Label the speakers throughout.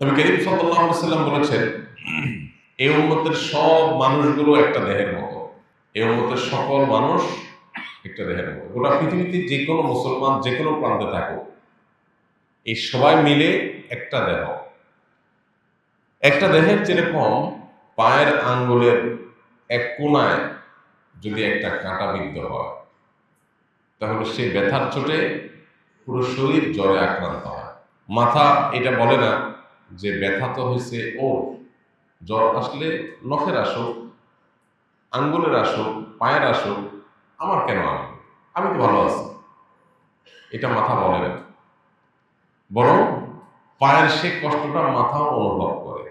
Speaker 1: তবে করিম সাল্লাম বলেছেন, এই উন্মতের সব মানুষগুলো একটা দেহের মতো। এই উন্মতের সকল মানুষ একটা দেহের মতো। গোটা পৃথিবীতে যে কোনো মুসলমান যে কোনো প্রান্তে থাকুক, এই সবাই মিলে একটা দেহ। একটা দেহের যেরকম পায়ের আঙ্গুলের এক কোনায় যদি একটা কাঁটা বিদ্ধ হয়, তাহলে সে ব্যথার চোটে পুরো শরীর জ্বরে আক্রান্ত হয়। মাথা এটা বলে না যে ব্যথা তো হয়েছে ও জ্বর আসলে নখের আসুক, আঙ্গুলের আসুক, পায়ের আসুক, আমার কেন আমি আমি তো ভালো আছি? এটা মাথা বলে না। বরং পায়ের সে কষ্টটা মাথা অনুভব করে,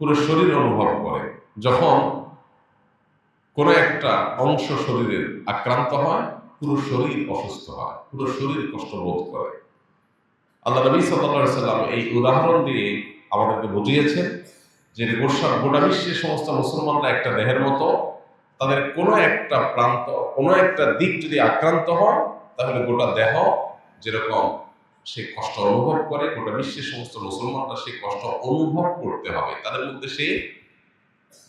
Speaker 1: পুরো শরীর অনুভব করে। যখন কোনো একটা অংশ শরীরের আক্রান্ত হয়, পুরো শরীর অসুস্থ হয়, পুরো শরীর কষ্ট বোধ করে। আল্লাহ নবী সাল্লাম এই উদাহরণ দিয়ে আমাদেরকে বুঝিয়েছেন যে গোসা গোটা বিশ্বের সমস্ত মুসলমানরা একটা দেহের মতো, তাদের কোনো একটা প্রান্ত, কোনো একটা দিক যদি আক্রান্ত হয়, তাহলে গোটা দেহ যেরকম সে কষ্ট অনুভব করে, গোটা বিশ্বের সমস্ত মুসলমানরা সেই কষ্ট অনুভব করতে হবে। তাদের মধ্যে সে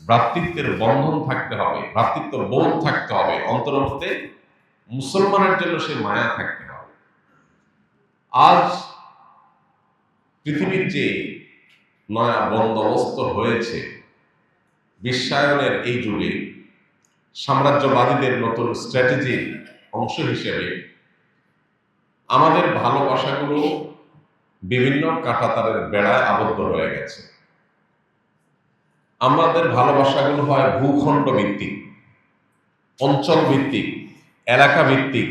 Speaker 1: ভ্রাতৃত্বের বন্ধন থাকতে হবে, ভ্রাতৃত্ব বোধ থাকতে হবে অন্তরের মধ্যে মুসলমানের জন্য সে মায়া থাকতে হবে। আজ পৃথিবীর যে নয়া বন্দোবস্ত হয়েছে, বিশ্বায়নের এই যুগে সাম্রাজ্যবাদীদের নতুন স্ট্র্যাটেজির অংশ হিসেবে আমাদের ভালোবাসাগুলো বিভিন্ন কাঁটাতারের বেড়ায় আবদ্ধ হয়ে গেছে। আমাদের ভালোবাসাগুলো হয় ভূখণ্ড ভিত্তিক, অঞ্চল ভিত্তিক, এলাকা ভিত্তিক,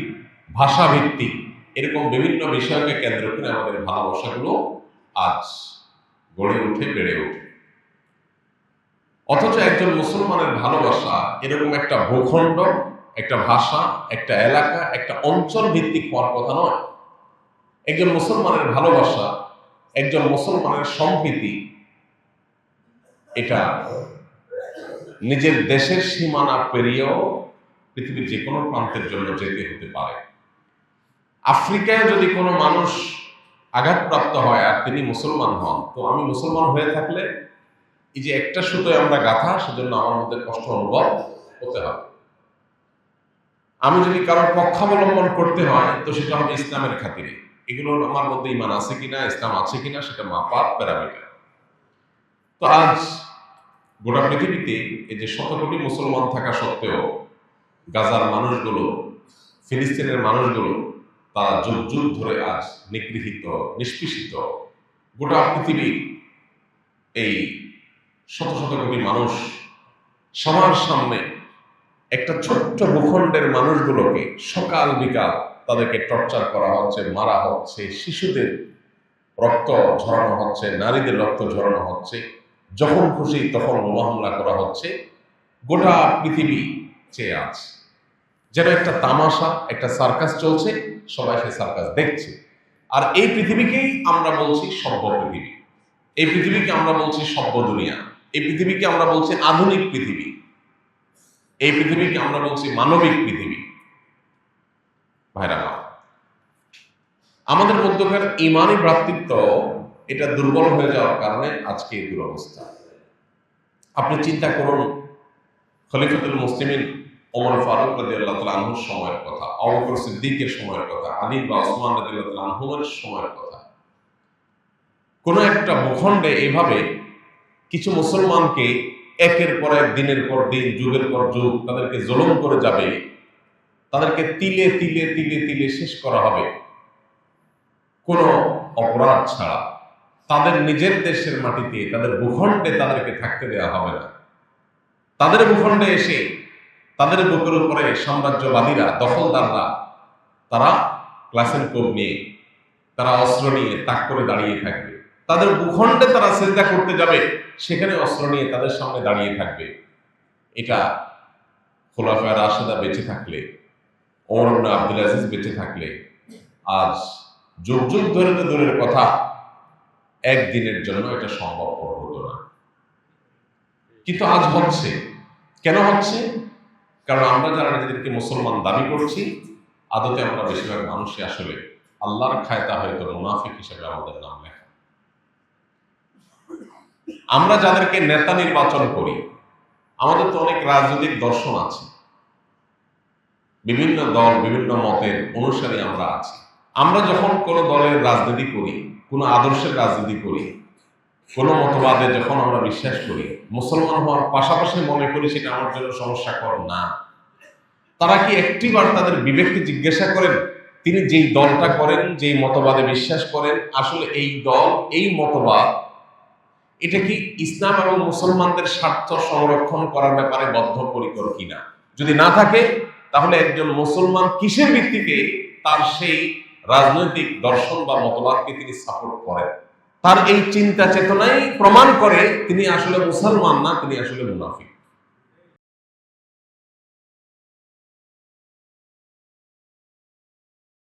Speaker 1: ভাষা ভিত্তিক, এরকম বিভিন্ন বিষয়কে কেন্দ্র করে আমাদের ভালোবাসাগুলো আজ গড়ে উঠে, বেড়ে ওঠে অথচ একজন মুসলমানের ভালোবাসা এরকম একটা ভূখণ্ড, একটা ভাষা, একটা এলাকা, একটা অঞ্চল ভিত্তিক হওয়ার কথা নয়। একজন মুসলমানের ভালোবাসা, একজন মুসলমানের সম্প্রীতি, এটা নিজের দেশের সীমানা পেরিয়েও পৃথিবীর যে কোনো প্রান্তের জন্য যেতে হতে পারে। আফ্রিকায় যদি কোনো মানুষ আঘাতপ্রাপ্ত হয় আর তিনি মুসলমান হন। তো আমি মুসলমান হয়ে থাকলে এই যে একটা সুতোয় আমরা গাথা, সেজন্য আমার মধ্যে কষ্ট অনুভব হতে হবে। আমি যদি কারোর পক্ষাবলম্বন করতে হয়, তো সেটা হবে ইসলামের খাতিরে। এগুলো আমার মধ্যে ইমান আছে কিনা, ইসলাম আছে কিনা, সেটা মাপার প্যারামিটার। তো আজ গোটা পৃথিবীতে এই যে শত কোটি মুসলমান থাকা সত্ত্বেও গাজার মানুষগুলো, ফিলিস্তিনের মানুষগুলো তারা যুগ যুগ ধরে আজ নিগৃহীত, নিষ্পেষিত গোটা পৃথিবী এই শত শত কোটি মানুষ সবার সামনে একটা ছোট্ট ভূখণ্ডের মানুষগুলোকে সকাল বিকাল তাদেরকে টর্চার করা হচ্ছে, মারা হচ্ছে, শিশুদের রক্ত ঝরানো হচ্ছে, নারীদের রক্ত ঝরানো হচ্ছে, যখন খুশি তখন বোমা হামলা করা হচ্ছে, গোটা পৃথিবী চেয়ে আছে। যেন একটা তামাশা, একটা সার্কাস চলছে সবাই সেই সার্কাস দেখছে। আর এই পৃথিবীকেই আমরা বলছি সভ্য পৃথিবী এই পৃথিবীকে আমরা বলছি সভ্য দুনিয়া এই পৃথিবীকে আমরা বলছি আধুনিক পৃথিবী। এই পৃথিবীকে আমরা বলছি মানবিক পৃথিবী। ভাইরা আমাদের মধ্যকার ইমানি ভ্রাতৃত্ব এটা দুর্বল হয়ে যাওয়ার কারণে আজকে এই দুরবস্থা। আপনি চিন্তা করুন, খলিফাতুল মুসলিমিন ওমর ফারুক রাজি আল্লাহ তালা আনহুর সময়ের কথা অবকর সিদ্দিকের সময়ের কথা, আলী বা ওসমান রাজি আল্লাহ সময়ের কথা। কোন একটা ভূখণ্ডে এভাবে কিছু মুসলমানকে একের পর এক, দিনের পর দিন, যুগের পর যুগ তাদেরকে জলম করে যাবে, তাদেরকে তিলে তিলে তিলে তিলে শেষ করা হবে। কোনো অপরাধ ছাড়া তাদের নিজের দেশের মাটিতে, তাদের ভূখণ্ডে তাদেরকে থাকতে দেওয়া হবে না। তাদের ভূখণ্ডে এসে তাদের বুকের উপরে সাম্রাজ্যবাদীরা, দখলদাররা, তারা ক্লাসের কোপ নিয়ে, তারা অস্ত্র নিয়ে তাক করে দাঁড়িয়ে থাকবে। তাদের ভূখণ্ডে তারা চিন্তা করতে যাবে, সেখানে অস্ত্র নিয়ে তাদের সামনে দাঁড়িয়ে থাকবে। এটা খোলাফায় রাশেদা বেঁচে থাকলে, ওমর আব্দুল আজিজ বেঁচে থাকলে, আজ যুগ যুগ ধরে তো দূরের কথা, একদিনের জন্য এটা সম্ভব হতো না। কিন্তু আজ হচ্ছে। কেন হচ্ছে? কারণ আমরা যারা নিজেদেরকে মুসলমান দাবি করছি, আদতে আমরা বেশিরভাগ মানুষই আসলে আল্লাহর খায়তা হয়তো মুনাফিক হিসেবে আমাদের নাম লেখা। আমরা যাদেরকে নেতা নির্বাচন করি, আমাদের তো অনেক রাজনৈতিক দর্শন আছে। বিভিন্ন দল, বিভিন্ন মতের অনুসারী আমরা আছি। আমরা যখন কোনো দলের রাজনীতি করি, কোনো আদর্শের রাজনীতি করি কোনো মতবাদে যখন আমরা বিশ্বাস করি, মুসলমান হওয়ার পাশাপাশি মনে করি সেটা আমার জন্য সমস্যাকর না। তারা কি একটিবার তাদের বিবেককে জিজ্ঞাসা করেন, তিনি যেই দলটা করেন, যেই মতবাদে বিশ্বাস করেন, আসলে এই দল, এই মতবাদ, এটা কি ইসলাম এবং মুসলমানদের স্বার্থ সংরক্ষণ করার ব্যাপারে বদ্ধপরিকর কিনা? যদি না থাকে, তাহলে একজন মুসলমান কিসের ভিত্তিতে তার সেই রাজনৈতিক দর্শন বা মতবাদকে তিনি সাপোর্ট করেন? তার এই চিন্তা চেতনাই প্রমাণ করে তিনি আসলে মুসলমান না তিনি আসলে মুনাফিক।